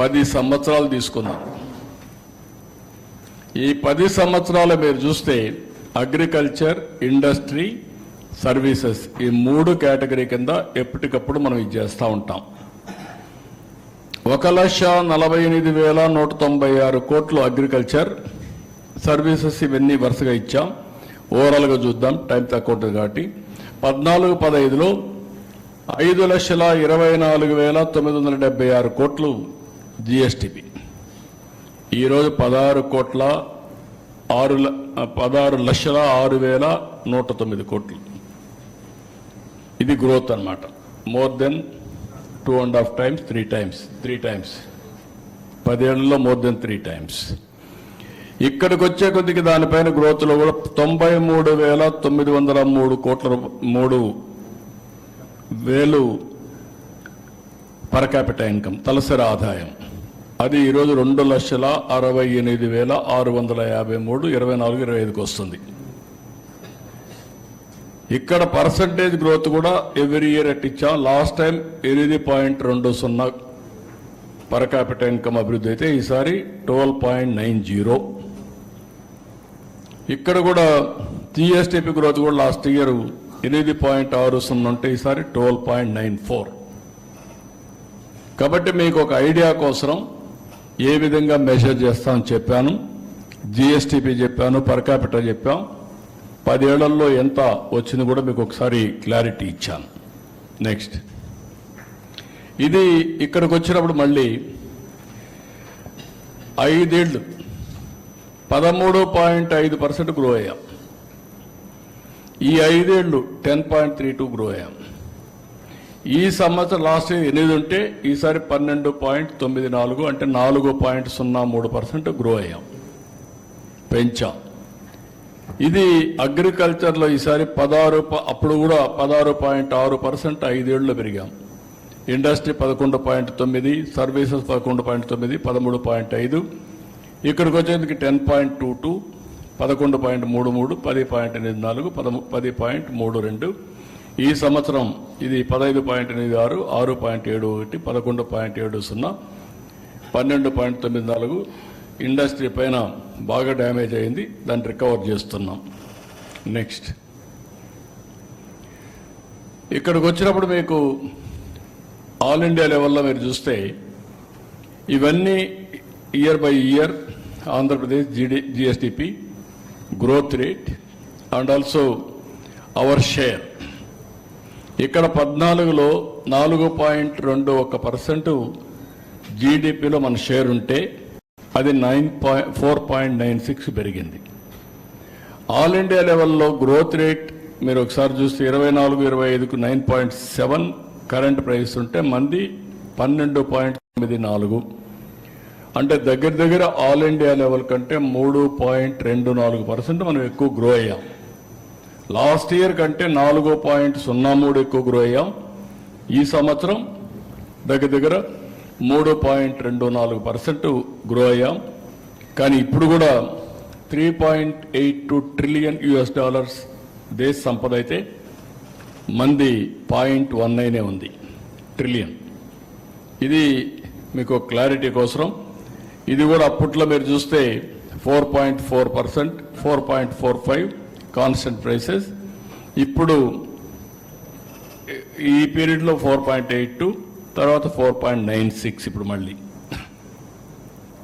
పది సంవత్సరాలు తీసుకుందాం ఈ పది సంవత్సరాలు మీరు చూస్తే అగ్రికల్చర్ ఇండస్ట్రీ సర్వీసెస్ ఈ మూడు కేటగిరీ కింద ఎప్పటికప్పుడు మనం ఇది చేస్తూ ఉంటాం. ఒక లక్ష నలభై ఎనిమిది వేల నూట తొంభై ఆరు కోట్లు అగ్రికల్చర్ సర్వీసెస్ ఇవన్నీ వరుసగా ఇచ్చాం. ఓవరాల్గా చూద్దాం టైం తక్కువ ఉంటుంది కాబట్టి. పద్నాలుగు పదహైదులో ఐదు లక్షల ఇరవై నాలుగు వేల తొమ్మిది వందల డెబ్బై ఆరు కోట్లు జిఎస్టిపి ఈరోజు పదహారు కోట్ల ఆరు ల- పదహారు లక్షల ఆరు వేల నూట తొమ్మిది కోట్లు. ఇది గ్రోత్ అన్నమాట. More than two and half times three times three times పదేళ్ళలో మోర్ దెన్ త్రీ టైమ్స్ ఇక్కడికి వచ్చే కొద్దికి దానిపైన గ్రోత్లో కూడా తొంభై మూడు వేల తొమ్మిది వందల మూడు కోట్ల మూడు వేలు పర్ క్యాపిటల్ ఇన్కమ్ తలసరి ఆదాయం. అది ఈరోజు రెండు లక్షల అరవై ఎనిమిది వేల ఆరు వందల యాభై మూడు ఇరవై నాలుగు ఇరవై ఐదుకి వస్తుంది. ఇక్కడ పర్సంటేజ్ గ్రోత్ కూడా every year at last time ఎనిమిది పాయింట్ రెండు సున్నా పర్ క్యాపిటల్ ఇన్కమ్ అభివృద్ధి అయితే ఈసారి ట్వెల్వ్ పాయింట్ నైన్ జీరో. ఇక్కడ కూడా జిఎస్టిపి గ్రోత్ కూడా లాస్ట్ ఇయర్ ఎనిమిది పాయింట్ ఆరు సున్నా ఉంటే ఈసారి ట్వెల్వ్ పాయింట్ నైన్ ఫోర్. కాబట్టి మీకు ఒక ఐడియా కోసం ఏ విధంగా మెజర్ చేస్తామని చెప్పాను. జిఎస్టిపి చెప్పాను పర్ చెప్పాం. పదేళ్ళలో ఎంత వచ్చింది కూడా మీకు ఒకసారి క్లారిటీ ఇచ్చాను. నెక్స్ట్ ఇది ఇక్కడికి వచ్చినప్పుడు మళ్ళీ ఐదేళ్ళు పదమూడు పాయింట్ ఐదు పర్సెంట్ గ్రో అయ్యాం. ఈ ఐదేళ్ళు ten point three two grow అయ్యాం. ఈ సంవత్సరం లాస్ట్ ఇయర్ ఎనిమిది ఉంటే ఈసారి పన్నెండు పాయింట్ తొమ్మిది నాలుగు అంటే నాలుగు పాయింట్ సున్నా మూడు పర్సెంట్ గ్రో అయ్యాం. పెంచాం. ఇది అగ్రికల్చర్లో ఈసారి పదహారు అప్పుడు కూడా పదహారు పాయింట్ ఆరు పర్సెంట్ ఐదేళ్ళు పెరిగాం. ఇండస్ట్రీ పదకొండు పాయింట్ తొమ్మిది సర్వీసెస్ పదకొండు పాయింట్ తొమ్మిది పదమూడు పాయింట్ ఐదు ఇక్కడికి వచ్చేందుకు టెన్ పాయింట్ టూ టూ పదకొండు పాయింట్ మూడు మూడు పది పాయింట్ ఎనిమిది నాలుగు పదము పది పాయింట్ మూడు రెండు ఈ సంవత్సరం ఇది పదహైదు పాయింట్ ఎనిమిది ఆరు ఆరు పాయింట్ ఏడు ఒకటి పదకొండు పాయింట్ ఏడు సున్నా పన్నెండు పాయింట్ తొమ్మిది నాలుగు. ఇండస్ట్రీ పైన బాగా డ్యామేజ్ అయింది దాన్ని రికవర్ చేస్తున్నాం. నెక్స్ట్. ఇక్కడికి వచ్చినప్పుడు మీకు ఆల్ ఇండియా లెవెల్లో మీరు చూస్తే ఇవన్నీ ఇయర్ బై ఇయర్ ఆంధ్రప్రదేశ్ జీడి GSDP growth rate and also our share. ఇక్కడ పద్నాలుగులో నాలుగు పాయింట్ రెండు ఒక పర్సెంట్ జీడిపిలో మన షేర్ ఉంటే అది nine point four point nine six పెరిగింది. ఆల్ ఇండియా లెవెల్లో గ్రోత్ రేట్ మీరు ఒకసారి చూస్తే ఇరవై నాలుగు ఇరవై ఐదుకు nine point seven current price ఉంటే మంది పన్నెండు పాయింట్ తొమ్మిది నాలుగు. అంటే దగ్గర దగ్గర ఆల్ ఇండియా లెవెల్ కంటే మూడు పాయింట్ రెండు నాలుగు పర్సెంట్ మనం ఎక్కువ గ్రో అయ్యాం. లాస్ట్ ఇయర్ కంటే నాలుగు పాయింట్ సున్నా మూడు ఎక్కువ గ్రో అయ్యాం. ఈ సంవత్సరం దగ్గర దగ్గర మూడు పాయింట్ రెండు నాలుగు పర్సెంట్ గ్రో అయ్యాం. కానీ ఇప్పుడు కూడా three point eight two trillion US dollars దేశ సంపద అయితే మంది పాయింట్ వన్ నైనే ఉంది. ట్రిలియన్. ఇది మీకు క్లారిటీ కోసం ఇది కూడా అప్పట్లో మీరు చూస్తే four point four percent four point four five constant prices ఇప్పుడు ఈ పీరియడ్లో ఫోర్ పాయింట్ ఎయిట్ టూ తర్వాత ఫోర్ పాయింట్ నైన్ సిక్స్ ఇప్పుడు మళ్ళీ.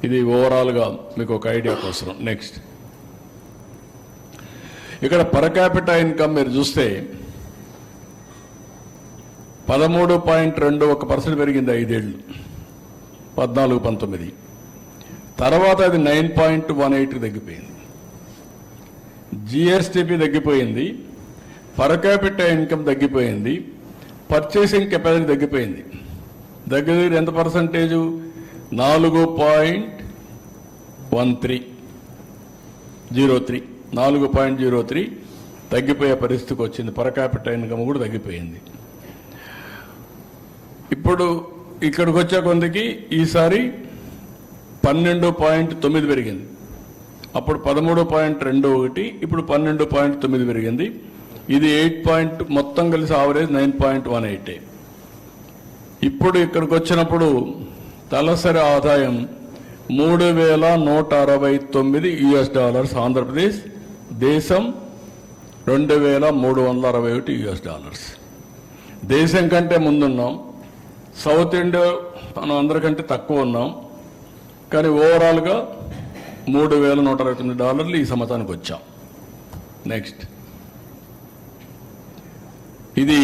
ఇది ఓవరాల్గా మీకు ఒక ఐడియా కోసం నెక్స్ట్ ఇక్కడ పర్ క్యాపిటా ఇన్కమ్ మీరు చూస్తే పదమూడు పాయింట్ రెండు ఒక పర్సెంట్ పెరిగింది ఐదేళ్ళు. పద్నాలుగు పంతొమ్మిది. తర్వాత అది నైన్ పాయింట్ వన్ ఎయిట్కి తగ్గిపోయింది. జిఎస్టిపి తగ్గిపోయింది పర్ క్యాపిట ఇన్కమ్ తగ్గిపోయింది పర్చేసింగ్ కెపాసిటీ తగ్గిపోయింది. దగ్గర దగ్గర ఎంత పర్సంటేజు నాలుగు point one three zero three. నాలుగు పాయింట్ జీరో త్రీ తగ్గిపోయే పరిస్థితికి వచ్చింది పర్ ఇన్కమ్ కూడా తగ్గిపోయింది. ఇప్పుడు ఇక్కడికి వచ్చే కొందకి ఈసారి పన్నెండు పాయింట్ తొమ్మిది పెరిగింది. అప్పుడు పదమూడు పాయింట్ రెండు ఒకటి ఇప్పుడు పన్నెండు పాయింట్ తొమ్మిది పెరిగింది. ఇది ఎయిట్ పాయింట్ మొత్తం కలిసి average nine point one eight. ఇప్పుడు ఇక్కడికి వచ్చినప్పుడు తలసరి ఆదాయం మూడు వేల నూట అరవై తొమ్మిది యుఎస్ డాలర్స్ ఆంధ్రప్రదేశ్ దేశం రెండు వేల మూడు వందల అరవై ఒకటి యుఎస్ డాలర్స్ దేశం కంటే ముందున్నాం. సౌత్ ఇండియా మనం అందరికంటే తక్కువ ఉన్నాం. కానీ ఓవరాల్గా మూడు వేల నూట అరవై తొమ్మిది డాలర్లు ఈ సంవత్సరానికి వచ్చాం. నెక్స్ట్ ఇది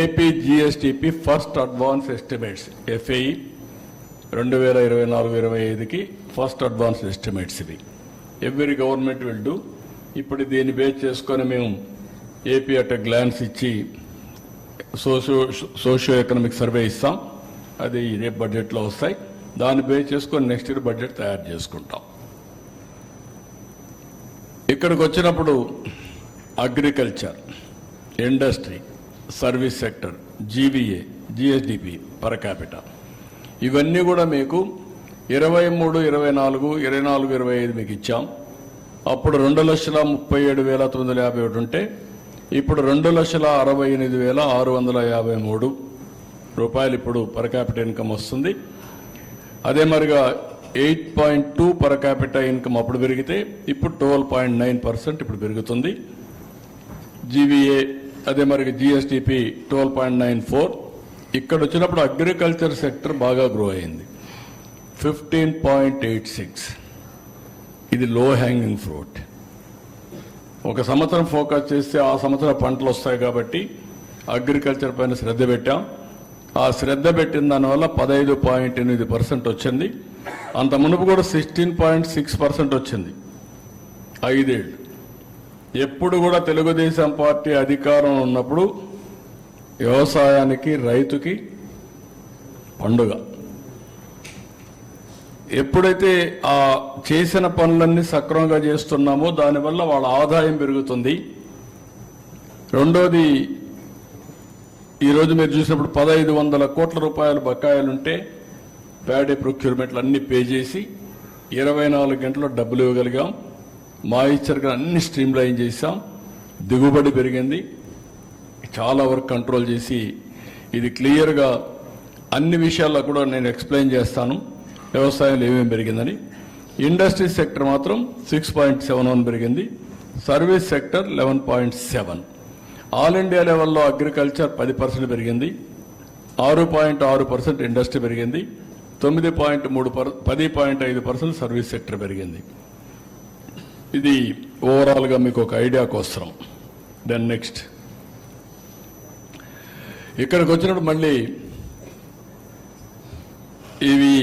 AP GSDP first advance estimates FY రెండు వేల ఇరవై నాలుగు ఇరవై ఐదుకి ఫస్ట్ అడ్వాన్స్ ఎస్టిమేట్స్ ఇవి. ఎవ్రీ గవర్నమెంట్ విల్ డూ ఇప్పుడు దీన్ని బేస్ చేసుకొని మేము ఏపీ అట్ గ్లాన్స్ ఇచ్చి సోషో సోషియో ఎకనామిక్ సర్వే ఇస్తాం. అది రేపు బడ్జెట్లో వస్తాయి. దాన్ని బేస్ చేసుకొని నెక్స్ట్ ఇయర్ బడ్జెట్ తయారు చేసుకుంటాం. ఇక్కడికి వచ్చినప్పుడు agriculture industry service sector GVA GSDP per capital ఇవన్నీ కూడా మీకు ఇరవై మూడు ఇరవై నాలుగు ఇరవై నాలుగు ఇరవై ఐదు మీకు ఇచ్చాం. అప్పుడు రెండు లక్షల ముప్పై ఏడు వేల తొమ్మిది వందల యాభై ఒకటి ఉంటే ఇప్పుడు రెండు లక్షల అరవై ఎనిమిది వేల ఆరు వందల యాభై మూడు రూపాయలు ఇప్పుడు పర్ ఇన్కమ్ వస్తుంది. అదే మరిగా eight point two per capital income అప్పుడు పెరిగితే ఇప్పుడు ట్వెల్వ్ పాయింట్ నైన్ పర్సెంట్ ఇప్పుడు పెరుగుతుంది. జీవీఏ అదే మరి GSDP twelve point nine four. ఇక్కడ వచ్చినప్పుడు అగ్రికల్చర్ సెక్టర్ బాగా గ్రో అయింది. Fifteen point eight six. ఇది లో హ్యాంగింగ్ ఫ్రూట్ ఒక సంవత్సరం ఫోకస్ చేస్తే ఆ సంవత్సరం పంటలు వస్తాయి కాబట్టి అగ్రికల్చర్ పైన శ్రద్ధ పెట్టాం. ఆ శ్రద్ధ పెట్టిన దానివల్ల పదహైదు పాయింట్ ఎనిమిది పర్సెంట్ వచ్చింది. అంత మునుపు కూడా సిక్స్టీన్ పాయింట్ సిక్స్ పర్సెంట్ వచ్చింది. ఐదేళ్ళు. ఎప్పుడు కూడా తెలుగుదేశం పార్టీ అధికారం ఉన్నప్పుడు వ్యవసాయానికి రైతుకి పండుగ. ఎప్పుడైతే ఆ చేసిన పనులన్నీ సక్రమంగా చేస్తున్నామో దానివల్ల వాళ్ళ ఆదాయం పెరుగుతుంది. రెండోది ఈరోజు మీరు చూసినప్పుడు పదహైదు వందల కోట్ల రూపాయల బకాయిలుంటే ప్యాడే ప్రొక్యూర్మెంట్లు అన్ని పే చేసి ఇరవై నాలుగు గంటల్లో డబ్బులు ఇవ్వగలిగాం. మాయిశ్చర్గా అన్ని స్ట్రీమ్ లైన్ చేసాం దిగుబడి పెరిగింది. చాలా వరకు కంట్రోల్ చేసి ఇది క్లియర్గా అన్ని విషయాల్లో కూడా నేను ఎక్స్ప్లెయిన్ చేస్తాను. వ్యవసాయంలో ఏమేమి పెరిగిందని. ఇండస్ట్రీ సెక్టర్ మాత్రం సిక్స్ పాయింట్ సెవెన్ వన్ పెరిగింది. Service sector eleven point seven. All India లెవెల్లో అగ్రికల్చర్ పది పర్సెంట్ పెరిగింది. ఆరు పాయింట్ ఆరు పర్సెంట్ ఇండస్ట్రీ పెరిగింది. తొమ్మిది పాయింట్ మూడు పర్ పది పాయింట్ ఐదు పర్సెంట్ సర్వీస్ సెక్టర్ పెరిగింది. ఇది ఓవరాల్గా మీకు ఒక ఐడియా కోసరం. Then next. ఇక్కడికి వచ్చినప్పుడు మళ్ళీ ఇవి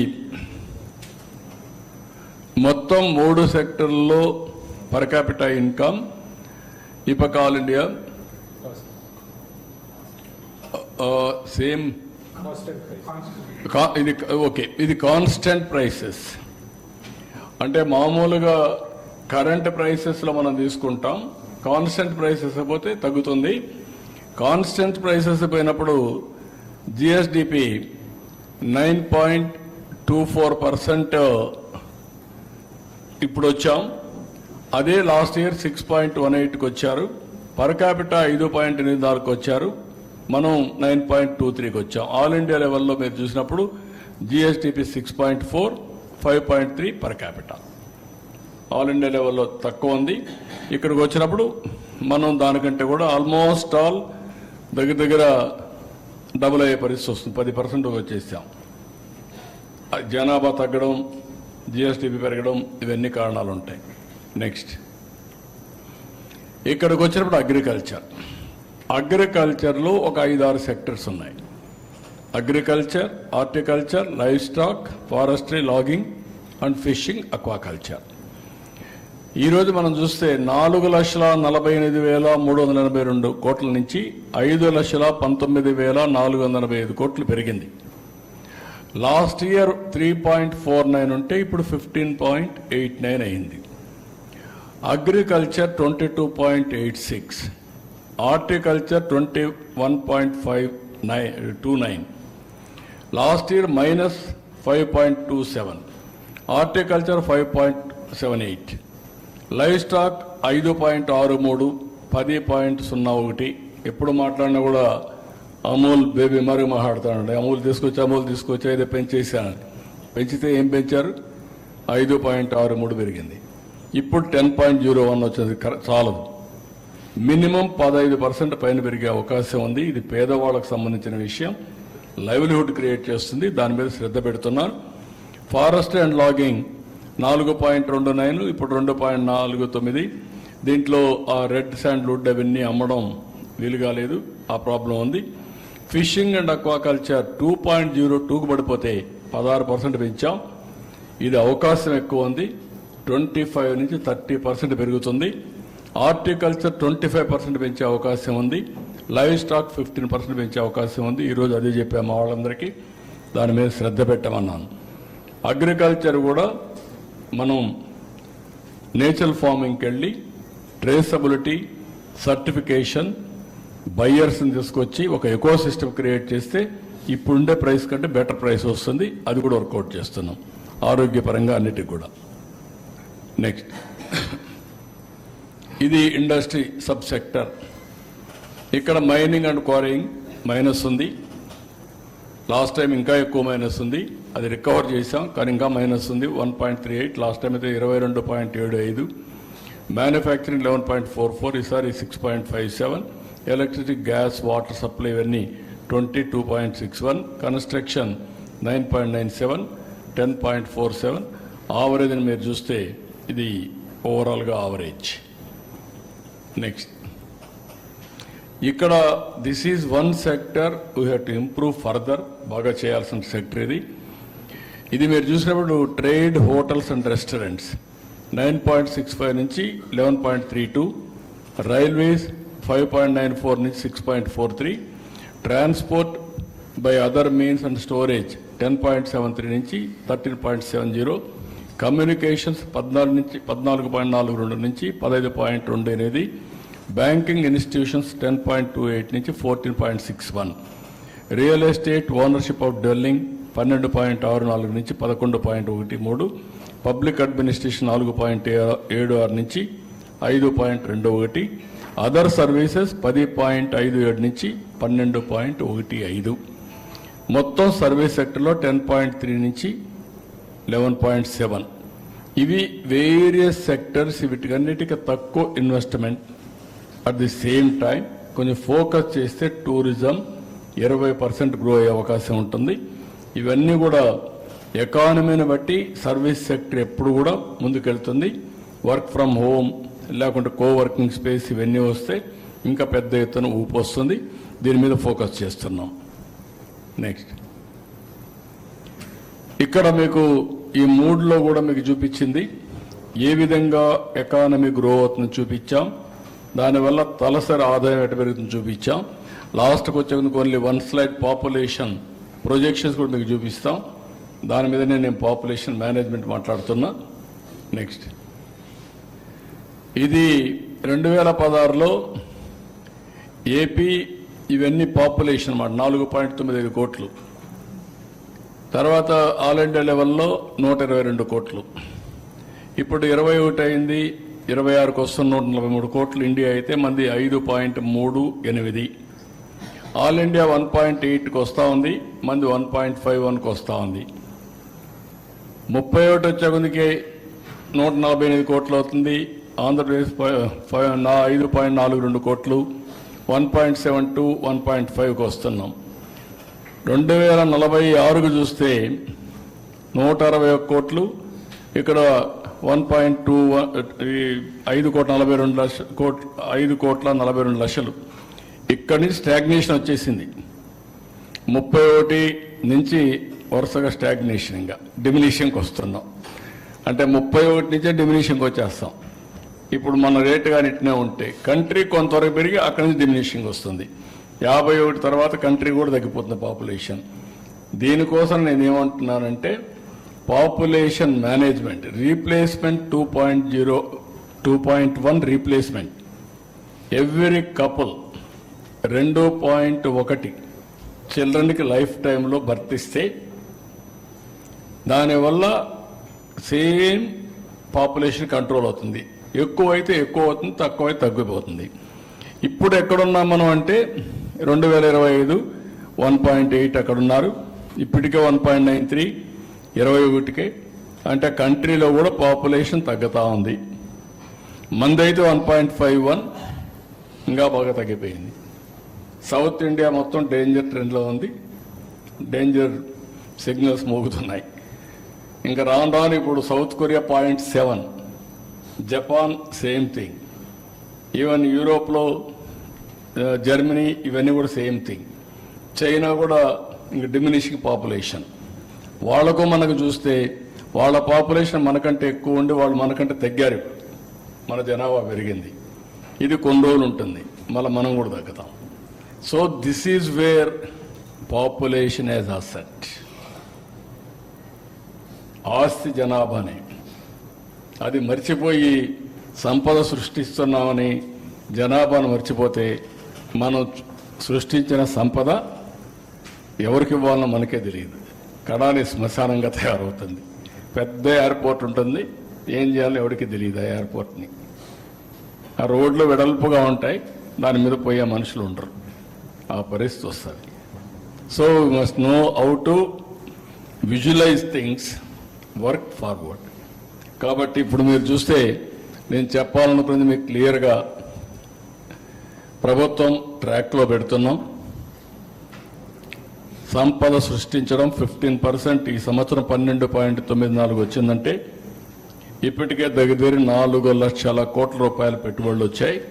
మొత్తం మూడు సెక్టర్లో పర్ క్యాపిటల్ ఇన్కమ్ ఇపక్ ఆల్ ఇండియా సేమ్ ఇది ఓకే ఇది కాన్స్టెంట్ ప్రైసెస్ అంటే మామూలుగా కరెంట్ ప్రైసెస్లో మనం తీసుకుంటాం. కాన్స్టెంట్ ప్రైసెస్ పోతే తగ్గుతుంది. కాన్స్టెంట్ ప్రైసెస్ పోయినప్పుడు GSDP nine point two four percent ఇప్పుడు వచ్చాం. అదే last year six point one ఎయిట్కి వచ్చారు. పర్ క్యాపిటా ఐదు పాయింట్ ఎనిమిది నాలుగుకి వచ్చారు. మనం నైన్ పాయింట్ టూ త్రీకి వచ్చాం. ఆల్ ఇండియా లెవెల్లో మీరు చూసినప్పుడు GSDP six point four five point three per capital all India లెవెల్లో తక్కువ ఉంది. ఇక్కడికి వచ్చినప్పుడు మనం దానికంటే కూడా ఆల్మోస్ట్ ఆల్ దగ్గర దగ్గర డబుల్ అయ్యే పరిస్థితి వస్తుంది. పది పర్సెంట్ వచ్చేసాం. జనాభా తగ్గడం జిఎస్టిపి పెరగడం ఇవన్నీ కారణాలు ఉంటాయి. నెక్స్ట్. ఇక్కడికి వచ్చినప్పుడు అగ్రికల్చర్. అగ్రికల్చర్లో ఒక ఐదారు సెక్టర్స్ ఉన్నాయి. Agriculture horticulture livestock forestry logging and fishing aquaculture. ఈరోజు మనం చూస్తే నాలుగు లక్షల నలభై ఎనిమిది వేల మూడు వందల ఎనభై రెండు కోట్ల నుంచి ఐదు లక్షల పంతొమ్మిది వేల నాలుగు వందల ఎనభై ఐదు కోట్లు పెరిగింది. Last year three point four nine ఉంటే ఇప్పుడు ఫిఫ్టీన్ పాయింట్ ఎయిట్ నైన్ అయింది. Agriculture twenty two point eight six. Horticulture twenty one point five nine two nine. Last year minus five point two seven. Horticulture five point seven eight. Livestock ఐదు point ఆరు మూడు పది point సున్నా ఒకటి. ఎప్పుడు మాట్లాడినా కూడా అమూల్ బేబీ మరీ మాట్లాడుతానండి అమూల్ తీసుకొచ్చి అమూల్ తీసుకొచ్చి అయితే పెంచేసాను పెంచితే ఏం పెంచారు? ఐదు పాయింట్ ఆరు మూడు పెరిగింది. ఇప్పుడు టెన్ పాయింట్ జీరో వన్ వచ్చింది. కర- చాలదు. మినిమం పదహైదు పర్సెంట్ పైన పెరిగే అవకాశం ఉంది. ఇది పేదవాళ్ళకు సంబంధించిన విషయం. లైవ్లీహుడ్ క్రియేట్ చేస్తుంది. దాని మీద శ్రద్ధ పెడుతున్నారు. ఫారెస్ట్ అండ్ లాగింగ్ నాలుగు పాయింట్ రెండు నైన్ ఇప్పుడు రెండు పాయింట్ నాలుగు తొమ్మిది. దీంట్లో ఆ రెడ్ శాండ్ వుడ్ అవన్నీ అమ్మడం వీలు కాలేదు. ఆ ప్రాబ్లం ఉంది. Fishing and aquaculture two point zero టూకు పడిపోతే పదహారు పర్సెంట్ పెంచాం. ఇది అవకాశం ఎక్కువ ఉంది. ట్వంటీ ఫైవ్ నుంచి థర్టీ పర్సెంట్ పెరుగుతుంది. హార్టికల్చర్ ట్వంటీ ఫైవ్ పర్సెంట్ పెంచే అవకాశం ఉంది. లైవ్ స్టాక్ ఫిఫ్టీన్ పర్సెంట్ పెంచే అవకాశం ఉంది. ఈరోజు అదే చెప్పాము మా వాళ్ళందరికీ. దాని మీద శ్రద్ధ పెట్టమన్నాను. అగ్రికల్చర్ కూడా మనం నేచురల్ ఫార్మింగ్కి వెళ్ళి ట్రేసబిలిటీ సర్టిఫికేషన్ బయ్యర్స్ని తీసుకొచ్చి ఒక ఎకో సిస్టమ్ క్రియేట్ చేస్తే ఇప్పుడుండే ప్రైస్ కంటే బెటర్ ప్రైస్ వస్తుంది. అది కూడా వర్కౌట్ చేస్తున్నాం. ఆరోగ్యపరంగా అన్నిటికి కూడా. నెక్స్ట్. ఇది ఇండస్ట్రీ సబ్ సెక్టర్ ఇక్కడ మైనింగ్ అండ్ క్వారింగ్ మైనస్ ఉంది. లాస్ట్ టైం ఇంకా ఎక్కువ మైనస్ ఉంది. అది రికవర్ చేసాం కానీ ఇంకా మైనస్ ఉంది. One point three eight last time అయితే ఇరవై రెండు పాయింట్ ఏడు ఐదు. Manufacturing eleven point four four ఈసారి six point five seven. Electricity gas water supply ఇవన్నీ twenty two point six one. Construction nine point nine seven ten point four seven. ఆవరేజ్ని మీరు చూస్తే ఇది ఓవరాల్గా ఆవరేజ్ నెక్స్ట్ ఇక్కడ this is one sector we have to improve further బాగా చేయాల్సిన sector ఇది. ఇది మీరు చూసినప్పుడు trade hotels and restaurants nine point six five నుంచి eleven point three two railways five point nine four నుంచి six point four three transport by other means and storage ten point seven three నుంచి thirteen point seven zero communications పద్నాలుగు నుంచి పద్నాలుగు point నాలుగు రెండు నుంచి పదహైదు పాయింట్ రెండు అనేది banking institutions ten point two eight నుంచి fourteen point six one real estate ownership of dwelling పన్నెండు పాయింట్ ఆరు నాలుగు నుంచి పదకొండు పాయింట్ ఒకటి మూడు పబ్లిక్ అడ్మినిస్ట్రేషన్ నాలుగు పాయింట్ ఏడు ఆరు నుంచి ఐదు పాయింట్ రెండు ఒకటి అదర్ సర్వీసెస్ పది పాయింట్ ఐదు ఏడు నుంచి పన్నెండు పాయింట్ ఒకటి ఐదు. మొత్తం సర్వీస్ సెక్టర్లో టెన్ పాయింట్ త్రీ నుంచి లెవెన్ పాయింట్ సెవెన్ ఇవి వేరియస్ సెక్టర్స్ వీటికన్నిటికీ తక్కువ investment at the same time కొంచెం ఫోకస్ చేస్తే టూరిజం ఇరవై పర్సెంట్ గ్రో అయ్యే అవకాశం ఉంటుంది. ఇవన్నీ కూడా ఎకానమీని బట్టి సర్వీస్ సెక్టర్ ఎప్పుడు కూడా ముందుకెళ్తుంది. వర్క్ ఫ్రమ్ హోమ్ లేకుంటే కోవర్కింగ్ స్పేస్ ఇవన్నీ వస్తే ఇంకా పెద్ద ఎత్తున ఊపు వస్తుంది. దీని మీద ఫోకస్ చేస్తున్నాం. నెక్స్ట్ ఇక్కడ మీకు ఈ మూడ్లో కూడా మీకు చూపించింది ఏ విధంగా ఎకానమీ గ్రో అవుతుంది చూపించాం. దానివల్ల తలసరి ఆదాయం ఎట పెరుగుతుంది చూపించాం. లాస్ట్కి వచ్చే only one slide population projections కూడా మీకు చూపిస్తాం. దాని మీదనే నేను పాపులేషన్ మేనేజ్మెంట్ మాట్లాడుతున్నా. నెక్స్ట్ ఇది రెండు వేల పదహారులో ఏపీ ఇవన్నీ పాపులేషన్ అన్నమాట. నాలుగు పాయింట్ తొమ్మిది ఐదు కోట్లు. తర్వాత ఆల్ ఇండియా లెవెల్లో నూట ఇరవై రెండు కోట్లు. ఇప్పుడు ఇరవై ఒకటి అయింది ఇరవై ఆరుకు వస్తున్న నూట నలభై మూడు కోట్లు. ఇండియా అయితే మంది ఐదు పాయింట్ మూడు ఎనిమిది. ఆల్ ఇండియా వన్ పాయింట్ ఎయిట్కి వస్తూ ఉంది మంది వన్ పాయింట్ ఫైవ్ వన్కి వస్తూ ఉంది. ముప్పై ఒకటి వచ్చే నూట నలభై ఎనిమిది కోట్లు అవుతుంది. ఆంధ్రప్రదేశ్ ఫైవ్ ఐదు పాయింట్ నాలుగు రెండు కోట్లు. One point seven two one point ఫైవ్కి వస్తున్నాం. రెండు వేల నలభై ఆరుకు చూస్తే నూట అరవై ఒక్క కోట్లు ఇక్కడ వన్ పాయింట్ టూ ఐదు కోట్ల నలభై రెండు లక్ష కోట్ల ఐదు కోట్ల నలభై రెండు లక్షలు. ఇక్కడి నుంచి స్టాగ్నేషన్ వచ్చేసింది. ముప్పై ఒకటి నుంచి వరుసగా స్టాగ్నేషన్ ఇంకా డిమినిషన్కి వస్తున్నాం. అంటే ముప్పై ఒకటి నుంచే డిమినిషన్కి వచ్చేస్తాం. ఇప్పుడు మన రేటు కానీ ఇట్నే ఉంటే కంట్రీ కొంతవరకు పెరిగి అక్కడి నుంచి డిమినిషింగ్ వస్తుంది. యాభై ఒకటి తర్వాత కంట్రీ కూడా తగ్గిపోతుంది పాపులేషన్. దీనికోసం నేను ఏమంటున్నానంటే population management replacement two point zero two point one replacement. Every couple రెండు పాయింట్ ఒకటి చిల్డ్రన్కి లైఫ్ టైంలో భర్తిస్తే దానివల్ల సేమ్ పాపులేషన్ కంట్రోల్ అవుతుంది. ఎక్కువ అయితే ఎక్కువ అవుతుంది తక్కువ అయితే తగ్గిపోతుంది. ఇప్పుడు ఎక్కడున్నాం మనం అంటే రెండు వేల ఇరవై ఐదు వన్ పాయింట్ ఎయిట్ అక్కడ ఉన్నారు ఇప్పటికే వన్ పాయింట్ నైన్ త్రీ ఇరవై ఒకటికే. అంటే కంట్రీలో కూడా పాపులేషన్ తగ్గుతూ ఉంది. మందైతే వన్ పాయింట్ ఫైవ్ వన్ ఇంకా బాగా తగ్గిపోయింది. సౌత్ ఇండియా మొత్తం డేంజర్ ట్రెండ్లో ఉంది. డేంజర్ సిగ్నల్స్ మోగుతున్నాయి. ఇంకా రాను రాను ఇప్పుడు South Korea point seven Japan same thing. Even యూరోప్లో Uh, జర్మనీ ఇవన్నీ కూడా సేమ్ థింగ్ చైనా కూడా ఇంక డిమినిషింగ్ పాపులేషన్ వాళ్ళకు మనకు చూస్తే వాళ్ళ పాపులేషన్ మనకంటే ఎక్కువ ఉండి వాళ్ళు మనకంటే తగ్గారు. మన జనాభా పెరిగింది. ఇది కొన్ని రోజులు ఉంటుంది. మళ్ళీ మనం కూడా తగ్గుతాం. So this is where population as asset ఆస్తి జనాభానే. అది మర్చిపోయి సంపద సృష్టిస్తున్నామని జనాభాను మర్చిపోతే మనం సృష్టించిన సంపద ఎవరికి ఇవ్వాలనో మనకే తెలియదు. కడాని శ్మశానంగా తయారవుతుంది. పెద్ద ఎయిర్పోర్ట్ ఉంటుంది. ఏం చేయాలో ఎవరికి తెలియదు ఆ ఎయిర్పోర్ట్ని ఆ రోడ్లు వెడల్పుగా ఉంటాయి. దాని మీద పోయే మనుషులు ఉండరు. ఆ పరిస్థితి వస్తుంది. So must know how to visualise things work forward కాబట్టి ఇప్పుడు మీరు చూస్తే నేను చెప్పాలనుకున్నది మీకు క్లియర్గా ప్రభుత్వం ట్రాక్లో పెడుతున్నాం. సంపద సృష్టించడం ఫిఫ్టీన్ పర్సెంట్ ఈ సంవత్సరం పన్నెండు పాయింట్ తొమ్మిది నాలుగు వచ్చిందంటే ఇప్పటికే దగ్గర నాలుగు లక్షల కోట్ల రూపాయల పెట్టుబడులు వచ్చాయి.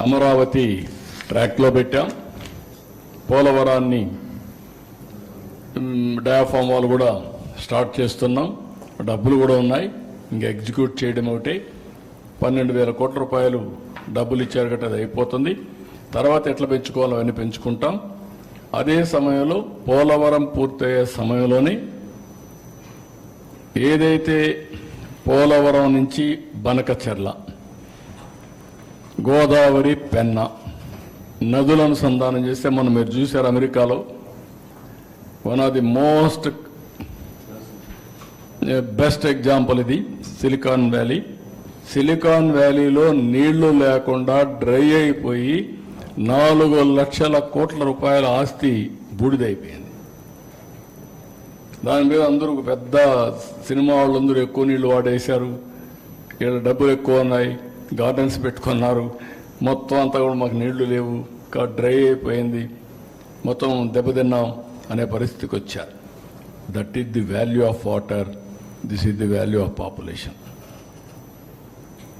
అమరావతి ట్రాక్లో పెట్టాం. పోలవరాన్ని డయాఫామ్ వాళ్ళు కూడా స్టార్ట్ చేస్తున్నాం. డబ్బులు కూడా ఉన్నాయి. ఇంకా ఎగ్జిక్యూట్ చేయడం ఒకటి. పన్నెండు వేల కోట్ల రూపాయలు డబ్బులు ఇచ్చారు గట్రా అది అయిపోతుంది. తర్వాత ఎట్లా పెంచుకోవాలో అవన్నీ పెంచుకుంటాం. అదే సమయంలో పోలవరం పూర్తయ్యే సమయంలోనే ఏదైతే పోలవరం నుంచి బనకచెర్ల గోదావరి పెన్న నదుల అనుసంధానం చేస్తే మనం మీరు చూశారు అమెరికాలో one of the most best example ఇది సిలికాన్ వ్యాలీ. సిలికాన్ వ్యాలీలో నీళ్ళు లేకుండా డ్రై అయిపోయి నాలుగు లక్షల కోట్ల రూపాయల ఆస్తి బూడిదైపోయింది. దాని మీద అందరూ పెద్ద సినిమా వాళ్ళందరూ ఎక్కువ నీళ్ళు వాడేశారు. ఇక్కడ డబ్బులు ఎక్కువ ఉన్నాయి గార్డెన్స్ పెట్టుకున్నారు. మొత్తం అంతా కూడా మాకు నీళ్ళు లేవు కా- డ్రై అయిపోయింది. మొత్తం దెబ్బతిన్నాం అనే పరిస్థితికి వచ్చారు. That is the value of water this is the value of population.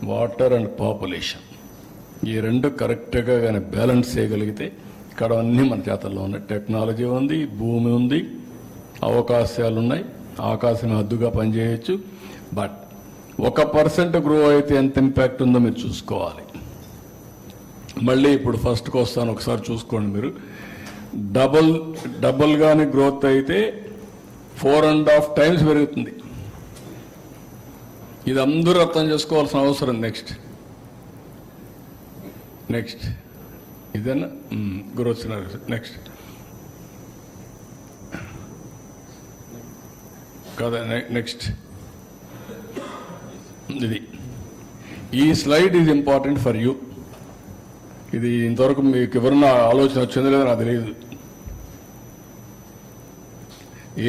Water and population. ఈ రెండు కరెక్ట్గా కానీ బ్యాలెన్స్ చేయగలిగితే ఇక్కడ అన్నీ మన చేతల్లో ఉన్నాయి. టెక్నాలజీ ఉంది భూమి ఉంది అవకాశాలు ఉన్నాయి ఆకాశం హద్దుగా పనిచేయచ్చు. బట్ ఒక పర్సెంట్ గ్రో అయితే ఎంత ఇంపాక్ట్ ఉందో మీరు చూసుకోవాలి. మళ్ళీ ఇప్పుడు ఫస్ట్కి వస్తాను. ఒకసారి చూసుకోండి మీరు. డబుల్ డబుల్ కానీ గ్రోత్ అయితే ఫోర్ అండ్ హాఫ్ టైమ్స్ పెరుగుతుంది. ఇది అందరూ అర్థం చేసుకోవాల్సిన అవసరం. నెక్స్ట్ నెక్స్ట్ ఇదేనా? గ్రోత్ నెక్స్ట్ కదా? నెక్స్ట్ ఇది. ఈ slide is important for you ఇది ఇంతవరకు మీకు ఎవరన్నా ఆలోచన వచ్చిందో లేదో నాకు తెలియదు.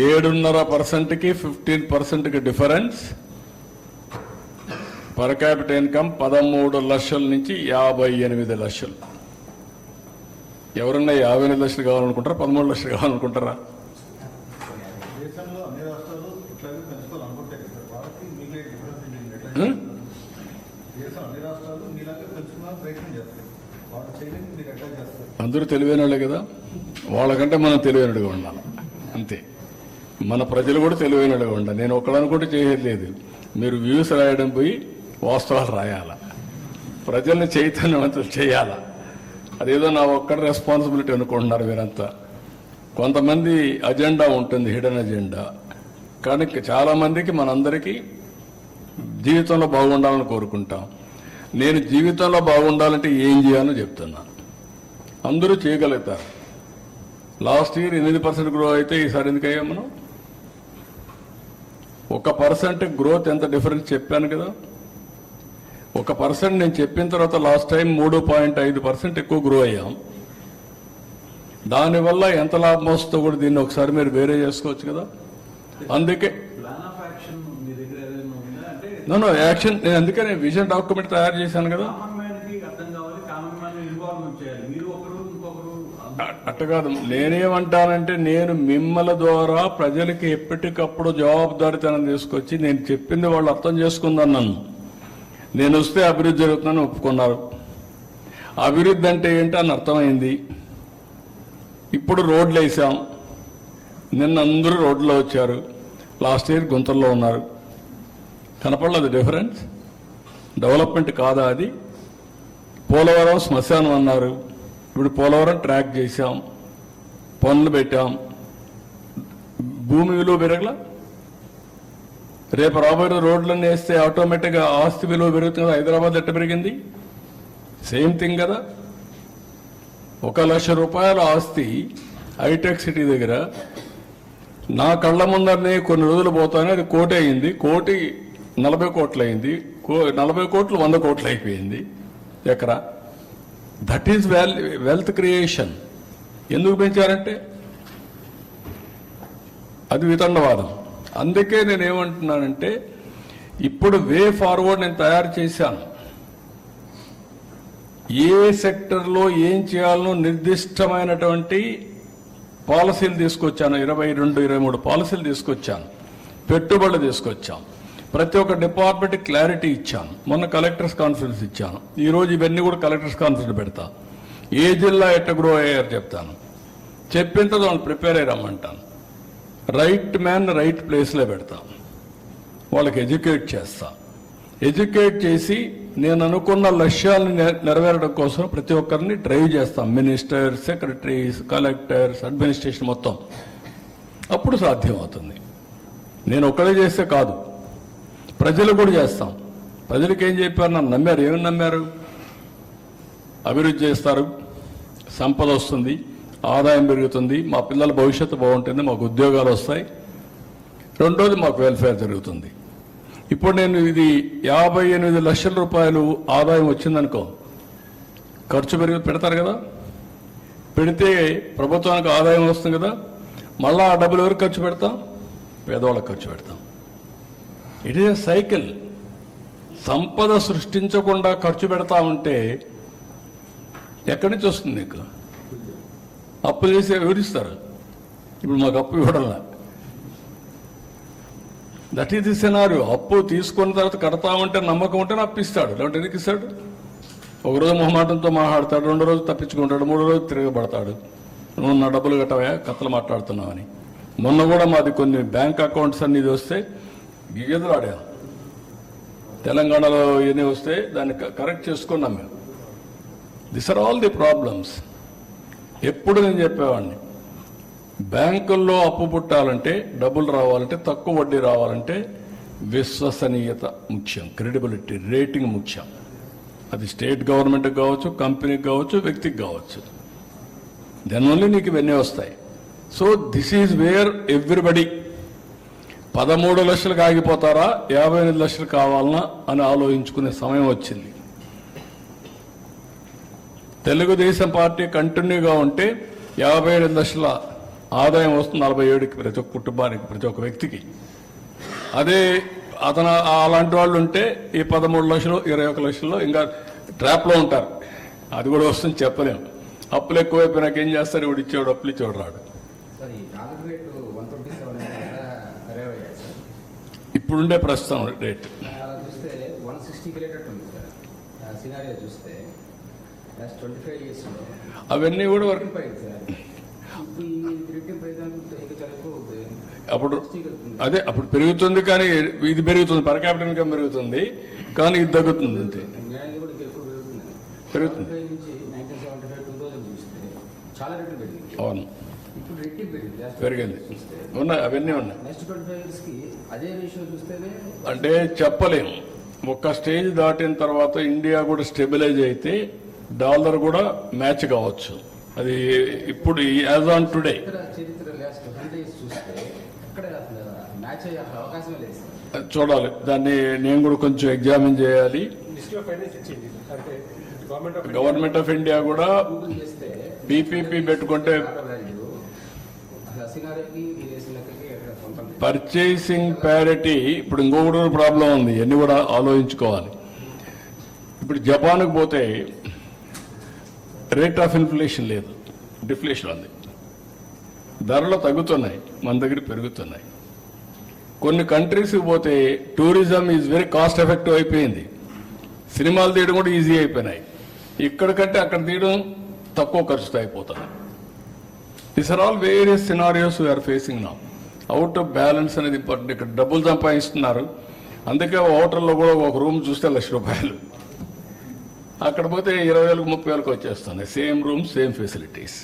ఏడున్నర పర్సెంట్కి ఫిఫ్టీన్ పర్సెంట్కి డిఫరెన్స్ పర్ క్యాపిటల్ ఇన్కమ్ పదమూడు లక్షల నుంచి యాభై ఎనిమిది లక్షలు. ఎవరన్నా యాభై ఎనిమిది లక్షలు కావాలనుకుంటారా? పదమూడు లక్షలు కావాలనుకుంటారా? చేయలేదు అందరూ తెలివైన వాళ్ళే కదా? వాళ్ళకంటే మనం తెలివైనడుగా ఉండాలి. అంతే. మన ప్రజలు కూడా తెలివైనడుగా ఉండాలి. నేను ఒక్కడనుకుంటే చేసేది లేదు. మీరు వ్యూస్ రాయడం పోయి వాస్తవాలు రాయాల? ప్రజల్ని చైతన్యవంతులు చేయాల? అదేదో నా ఒక్కడి రెస్పాన్సిబిలిటీ అనుకుంటున్నారు మీరంతా. కొంతమంది అజెండా ఉంటుంది హిడెన్ అజెండా కానీ చాలామందికి మనందరికీ జీవితంలో బాగుండాలని కోరుకుంటాం. నేను జీవితంలో బాగుండాలంటే ఏం చేయాలో చెప్తున్నాను అందరూ చేయగలుగుతారు. లాస్ట్ ఇయర్ ఎనిమిది పర్సెంట్ గ్రో అయితే ఈసారి ఎందుకయ్యా మనం? ఒక పర్సెంట్ గ్రోత్ ఎంత డిఫరెన్స్ చెప్పాను కదా? ఒక పర్సెంట్ నేను చెప్పిన తర్వాత లాస్ట్ టైం మూడు పాయింట్ ఐదు పర్సెంట్ ఎక్కువ గ్రో అయ్యాం. దానివల్ల ఎంత లాభం వస్తుందో కూడా దీన్ని ఒకసారి మీరు వేరే చేసుకోవచ్చు కదా. అందుకే ఆఫ్ యాక్షన్ నేను అందుకే నేను విజన్ డాక్యుమెంట్ తయారు చేశాను కదా. అట్ట కాదు. నేనేమంటానంటే నేను మిమ్మల ద్వారా ప్రజలకి ఎప్పటికప్పుడు జవాబుదారితనం తీసుకొచ్చి నేను చెప్పింది వాళ్ళు అర్థం చేసుకుందని నన్ను. నేను వస్తే అభివృద్ధి జరుగుతుందని ఒప్పుకున్నారు. అభివృద్ధి అంటే ఏంటో అని అర్థమైంది. ఇప్పుడు రోడ్లు వేసాం. నిన్న అందరూ రోడ్లో వచ్చారు. లాస్ట్ ఇయర్ గుంతల్లో ఉన్నారు. కనపడలేదు డిఫరెన్స్? డెవలప్మెంట్ కాదా అది? పోలవరం శ్మశానం అన్నారు. ఇప్పుడు పోలవరం ట్రాక్ చేశాం. పనులు పెట్టాం. భూమి విలువ పెరగలా? రేపు రాబోయే రోడ్లన్నీ వేస్తే ఆటోమేటిక్గా ఆస్తి విలువ పెరుగుతుంది హైదరాబాద్ ఎట్ట పెరిగింది? సేమ్ థింగ్ కదా? ఒక లక్ష రూపాయల ఆస్తి హైటెక్ సిటీ దగ్గర నా కళ్ళ ముందరనే కొన్ని రోజులు పోతానే అది కోటి అయింది కోటి నలభై కోట్లు అయింది కో- నలభై కోట్లు వంద కోట్లు అయిపోయింది ఎకరా. That is well wealth creation ఎందుకు పెంచారంటే? అది వితండవాదం. అందుకే నేనేమంటున్నానంటే ఇప్పుడు వే ఫార్వర్డ్ నేను తయారు చేశాను. ఏ సెక్టర్లో ఏం చేయాలనో నిర్దిష్టమైనటువంటి పాలసీలు తీసుకొచ్చాను. ఇరవై రెండు ఇరవై మూడు పాలసీలు తీసుకొచ్చాను. పెట్టుబడులు తీసుకొచ్చాం ప్రతి ఒక్క డిపార్ట్మెంట్ క్లారిటీ ఇచ్చాను. మొన్న కలెక్టర్స్ కాన్ఫరెన్స్ ఇచ్చాను. ఈరోజు ఇవన్నీ కూడా కలెక్టర్స్ కాన్ఫరెన్స్ పెడతా. ఏ జిల్లా ఎట్ట గ్రో అయ్యారు చెప్తాను. చెప్పిన తర్వాత వాళ్ళు ప్రిపేర్ అయ్యి రమ్మంటాను. రైట్ మ్యాన్ రైట్ ప్లేస్లో పెడతాం. వాళ్ళకి ఎడ్యుకేట్ చేస్తా. ఎడ్యుకేట్ చేసి నేను అనుకున్న లక్ష్యాలను నె- నెరవేరడం కోసం ప్రతి ఒక్కరిని డ్రైవ్ చేస్తాం. మినిస్టర్స్ సెక్రటరీస్ కలెక్టర్స్ అడ్మినిస్ట్రేషన్ మొత్తం. అప్పుడు సాధ్యం అవుతుంది నేను ఒక్కడే చేస్తే కాదు. ప్రజలు కూడా చేస్తాం. ప్రజలకు ఏం చెప్పారు? నన్ను నమ్మారు. ఏమి నమ్మారు? అభివృద్ధి చేస్తారు. సంపద వస్తుంది. ఆదాయం పెరుగుతుంది మా పిల్లల భవిష్యత్తు బాగుంటుంది మాకు ఉద్యోగాలు వస్తాయి. రెండోది మాకు వెల్ఫేర్ జరుగుతుంది. ఇప్పుడు నేను ఇది యాభై ఎనిమిది లక్షల రూపాయలు ఆదాయం వచ్చిందనుకో ఖర్చు పెరిగి పెడతారు కదా? పెడితే ప్రభుత్వానికి ఆదాయం వస్తుంది కదా? మళ్ళా ఆ డబ్బులు ఎవరికి ఖర్చు పెడతాం? పేదవాళ్ళకి ఖర్చు పెడతాం. ఇట్ ఈస్ సైకిల్ సంపద సృష్టించకుండా ఖర్చు పెడతా ఉంటే ఎక్కడి నుంచి వస్తుంది నీకు? అప్పులు చేసి ఎవరిస్తారు ఇప్పుడు మాకు అప్పు ఇవ్వడంలా. దట్ ఈస్ ది సినారియో అప్పు తీసుకున్న తర్వాత కడతామంటే నమ్మకం ఉంటే అప్పిస్తాడు. లేదంటే ఎందుకు ఇస్తాడు? ఒక రోజు మొహమాటంతో మాట్లాడతాడు రెండో రోజు తప్పించుకుంటాడు మూడో రోజు తిరగబడతాడు. నువ్వు నా డబ్బులు కట్టవా కథలు మాట్లాడుతున్నావని. మొన్న కూడా మాది కొన్ని బ్యాంక్ అకౌంట్స్ అన్ని ఇది వస్తే గిగెదురు ఆడాం తెలంగాణలో ఇవన్నీ వస్తే దాన్ని క- కరెక్ట్ చేసుకున్నాం మేము. This are all the problems ఎప్పుడు నేను చెప్పేవాడిని బ్యాంకుల్లో అప్పు పుట్టాలంటే డబ్బులు రావాలంటే తక్కువ వడ్డీ రావాలంటే విశ్వసనీయత ముఖ్యం క్రెడిబిలిటీ రేటింగ్ ముఖ్యం. అది స్టేట్ గవర్నమెంట్కి కావచ్చు కంపెనీకి కావచ్చు వ్యక్తికి కావచ్చు. దానివల్ల నీకు ఇవన్నీ వస్తాయి. So this is where everybody పదమూడు లక్షలకు ఆగిపోతారా యాభై ఎనిమిది లక్షలు కావాలనా అని ఆలోచించుకునే సమయం వచ్చింది. తెలుగుదేశం పార్టీ కంటిన్యూగా ఉంటే యాభై ఎనిమిది లక్షల ఆదాయం వస్తుంది నలభై ఏడుకి ప్రతి ఒక్క కుటుంబానికి ప్రతి ఒక్క వ్యక్తికి. అదే అతను అలాంటి వాళ్ళు ఉంటే ఈ పదమూడు లక్షలు ఇరవై ఒక లక్షల్లో ఇంకా ట్రాప్లో ఉంటారు. అది కూడా వస్తుంది చెప్పలేము. అప్పులు ఎక్కువైపోయినాక ఏం చేస్తారు? ఇప్పుడు ఇచ్చేవాడు అప్పులు ఇచ్చేవాడు రాడు. ఇప్పుడుండే ప్రస్తుతం రేట్ అలా చూస్తే వన్ సిక్స్టీకి వెళ్ళేటట్టు ఉంది సార్ సినారియో చూస్తే లాస్ట్ ట్వంటీ ఫైవ్ ఇయర్స్లో అవన్నీ కూడా వరకు రిటర్న్ ప్రైస్ సార్ ఇప్పుడు ఈ రిటర్న్ ప్రైస్ అనుకుంటే ఇంకా చాలా ఎక్కువ అవుతుంది అప్పుడు 60 కి వెళ్తుంది. అదే అప్పుడు పెరుగుతుంది కానీ ఇది పెరుగుతుంది పర్ క్యాపిటల్ ఇన్కమ్ పెరుగుతుంది కానీ ఇది తగ్గుతుంది అంతే. కూడా పెరుగుతుంది. పెరుగుతుంది. 75 నుంచి nineteen seventy five two thousand చూస్తే చాలా రేట్లు పెరిగింది. అవును. పెరిగింది. ఉన్నాయి అవన్నీ ఉన్నాయి. అంటే చెప్పలేము. ఒక స్టేజ్ దాటిన తర్వాత ఇండియా కూడా స్టెబిలైజ్ అయితే డాలర్ కూడా మ్యాచ్ కావచ్చు. అది ఇప్పుడు యాజ్ ఆన్ టుడే. చూడాలి. దాన్ని నేను కూడా కొంచెం ఎగ్జామిన్ చేయాలి. గవర్నమెంట్ ఆఫ్ ఇండియా కూడా పీపీపీ పెట్టుకుంటే పర్చేసింగ్ ప్యారిటీ ఇప్పుడు ఇంకొకటి ప్రాబ్లం ఉంది. ఇవన్నీ కూడా ఆలోచించుకోవాలి. ఇప్పుడు జపాన్కి పోతే రేట్ ఆఫ్ ఇన్ఫ్లేషన్ లేదు. డిఫ్లేషన్ ఉంది. ధరలు తగ్గుతున్నాయి. మన దగ్గర పెరుగుతున్నాయి. కొన్ని కంట్రీస్కి పోతే tourism is very cost effective అయిపోయింది. సినిమాలు తీయడం కూడా ఈజీ అయిపోయినాయి. ఇక్కడ కంటే అక్కడ తీయడం తక్కువ ఖర్చుతో అయిపోతున్నాయి this are all various scenarios we are facing నా అవుట్ ఆఫ్ బ్యాలెన్స్ అనేది ఇంపార్టెంట్ ఇక్కడ డబ్బులు సంపాదిస్తున్నారు. అందుకే హోటల్లో కూడా ఒక రూమ్ చూస్తే లక్ష రూపాయలు. అక్కడ పోతే ఇరవై వేలకు ముప్పై వేలకు వచ్చేస్తున్నాయి సేమ్ రూమ్ సేమ్ ఫెసిలిటీస్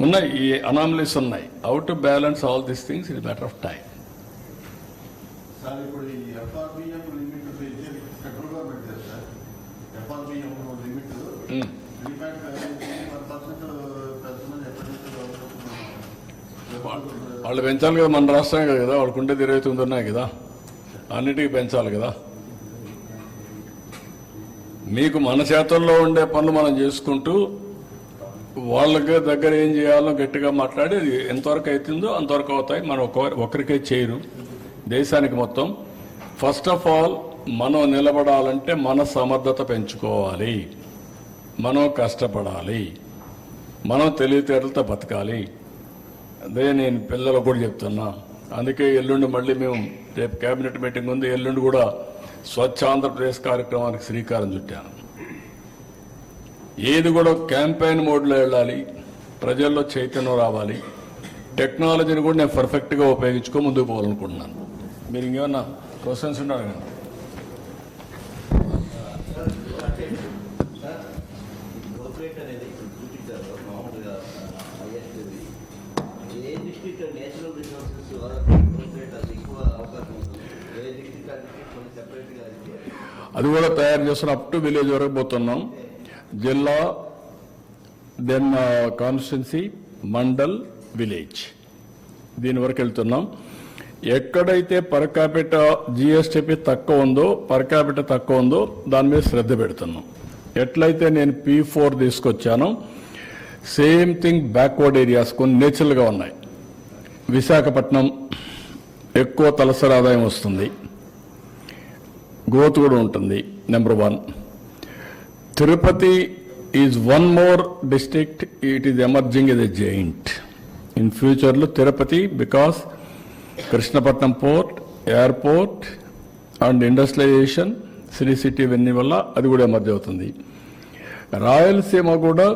ఉన్నాయి ఈ అనామలీస్ ఉన్నాయి. Out of balance all these things it matter of time వాళ్ళు పెంచాలి కదా మన రాష్ట్రమే కదా ఉండేది ఇరవై తొమ్మిది ఉన్నాయి కదా. అన్నిటికీ పెంచాలి కదా. మీకు మన చేతుల్లో ఉండే పనులు మనం చేసుకుంటూ వాళ్ళకి దగ్గర ఏం చేయాలో గట్టిగా మాట్లాడి ఎంతవరకు అవుతుందో అంతవరకు అవుతాయి. మనం ఒక ఒకరికే చేయరు. దేశానికి మొత్తం ఫస్ట్ ఆఫ్ ఆల్ మనం నిలబడాలంటే మన సమర్థత పెంచుకోవాలి. మనం కష్టపడాలి. మనం తెలివితేటలతో బతకాలి. అదే నేను పిల్లలకు కూడా చెప్తున్నా. అందుకే ఎల్లుండి మళ్ళీ మేము రేపు కేబినెట్ మీటింగ్ ఉంది. ఎల్లుండి కూడా స్వచ్ఛ ఆంధ్రప్రదేశ్ కార్యక్రమానికి శ్రీకారం చుట్టాను. ఏది కూడా క్యాంపెయిన్ మోడ్లో వెళ్ళాలి ప్రజల్లో చైతన్యం రావాలి టెక్నాలజీని కూడా నేను పర్ఫెక్ట్గా ఉపయోగించుకో ముందుకు పోవాలనుకుంటున్నాను. మీరు ఇంకేమన్నా క్వశ్చన్స్ ఉన్నారు? కదా అది కూడా తయారు చేస్తున్న అప్ టు విలేజ్ వరకు పోతున్నాం. జిల్లా then constituency uh, mandal village దీని వరకు వెళ్తున్నాం. ఎక్కడైతే పర్ క్యాపిట జిఎస్టిపి తక్కువ ఉందో పర్ క్యాపిట తక్కువ ఉందో దాని మీద శ్రద్ధ పెడుతున్నాం. ఎట్లయితే నేను పీ ఫోర్ తీసుకొచ్చానో సేమ్ థింగ్ బ్యాక్వర్డ్ ఏరియాస్ కొన్ని నేచురల్గా ఉన్నాయి. విశాఖపట్నం ఎక్కువ తలసరి ఆదాయం వస్తుంది. గ్రోత్ కూడా ఉంటుంది number one Tirupati is one more district it is emerging as a giant in ఫ్యూచర్లో Tirupati because Krishnapatnam port airport and industrialization city city ఇవన్నీ వల్ల అది కూడా ఎమర్జ్ అవుతుంది. రాయలసీమ కూడా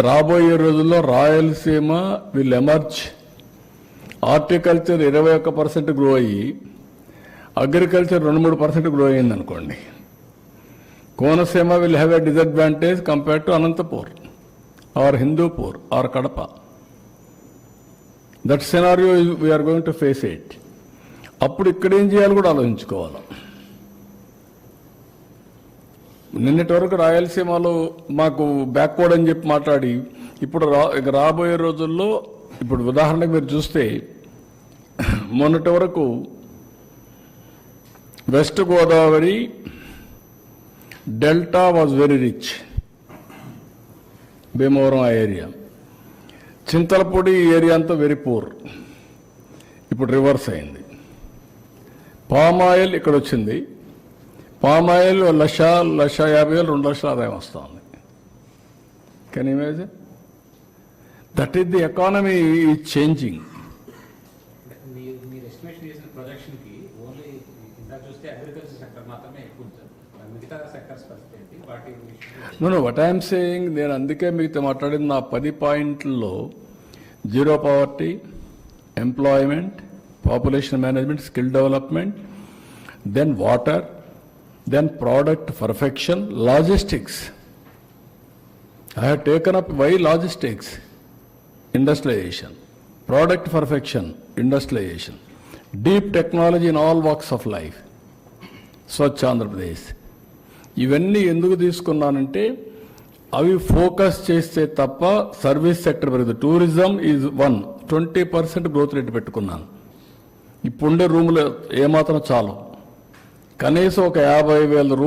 రాబోయే రోజుల్లో రాయలసీమ విల్ ఎమర్జ్ హార్టికల్చర్ ఇరవై ఒక్క పర్సెంట్ గ్రో అయ్యి అగ్రికల్చర్ రెండు మూడు పర్సెంట్ గ్రో అయింది అనుకోండి Konaseema will have a disadvantage compare to Anantapur or Hindupur or Kadapa. That scenario we are going to face it అప్పుడు ఇక్కడ ఏం చేయాలి కూడా ఆలోచించుకోవాలి. నిన్నటి వరకు రాయలసీమలో మాకు బ్యాక్వర్డ్ అని చెప్పి మాట్లాడి ఇప్పుడు రా ఇక రాబోయే రోజుల్లో ఇప్పుడు ఉదాహరణకు మీరు చూస్తే మొన్నటి వరకు west Godavari delta was very rich Bhimavaram ఆ ఏరియా చింతలపూడి ఏరియా అంతా వెరీ పూర్ ఇప్పుడు రివర్స్ అయింది. పామ్ ఆయిల్ ఇక్కడ వచ్చింది. పామ్ ఆయిల్ లక్ష లక్ష యాభై వేలు రెండు లక్షల ఆదాయం వస్తుంది. Can imagine that is the economy is changing మీరు మీరు ఎస్టిమేషన్ చేసిన ప్రొజెక్షన్కి ఓన్లీ ఇందాక చూస్తే అగ్రికల్చర్ సెక్టర్ మాత్రమే ఎక్కువ ఉంది సార్ మిగతా సెక్టర్స్ పరిస్థితి ఏంటి వాటి విషయం నో వాట్ ఐఎమ్ సేయింగ్ నేను అందుకే మీతో మాట్లాడింది నా పది పాయింట్లలో zero poverty employment population management skill development then water then product perfection logistics I have taken up why logistics industrialisation product perfection industrialisation deep technology in all walks of life Swachh Andhra Pradesh. ఇవన్నీ ఎందుకు తీసుకున్నానంటే అవి focus చేస్తే తప్ప service sector పెరుగుతుంది. Tourism is one. Twenty percent growth rate పెట్టుకున్నాను. ఇప్పుండే రూములు ఏమాత్రం చాలు. కనీసం ఒక యాభై వేల రూమ్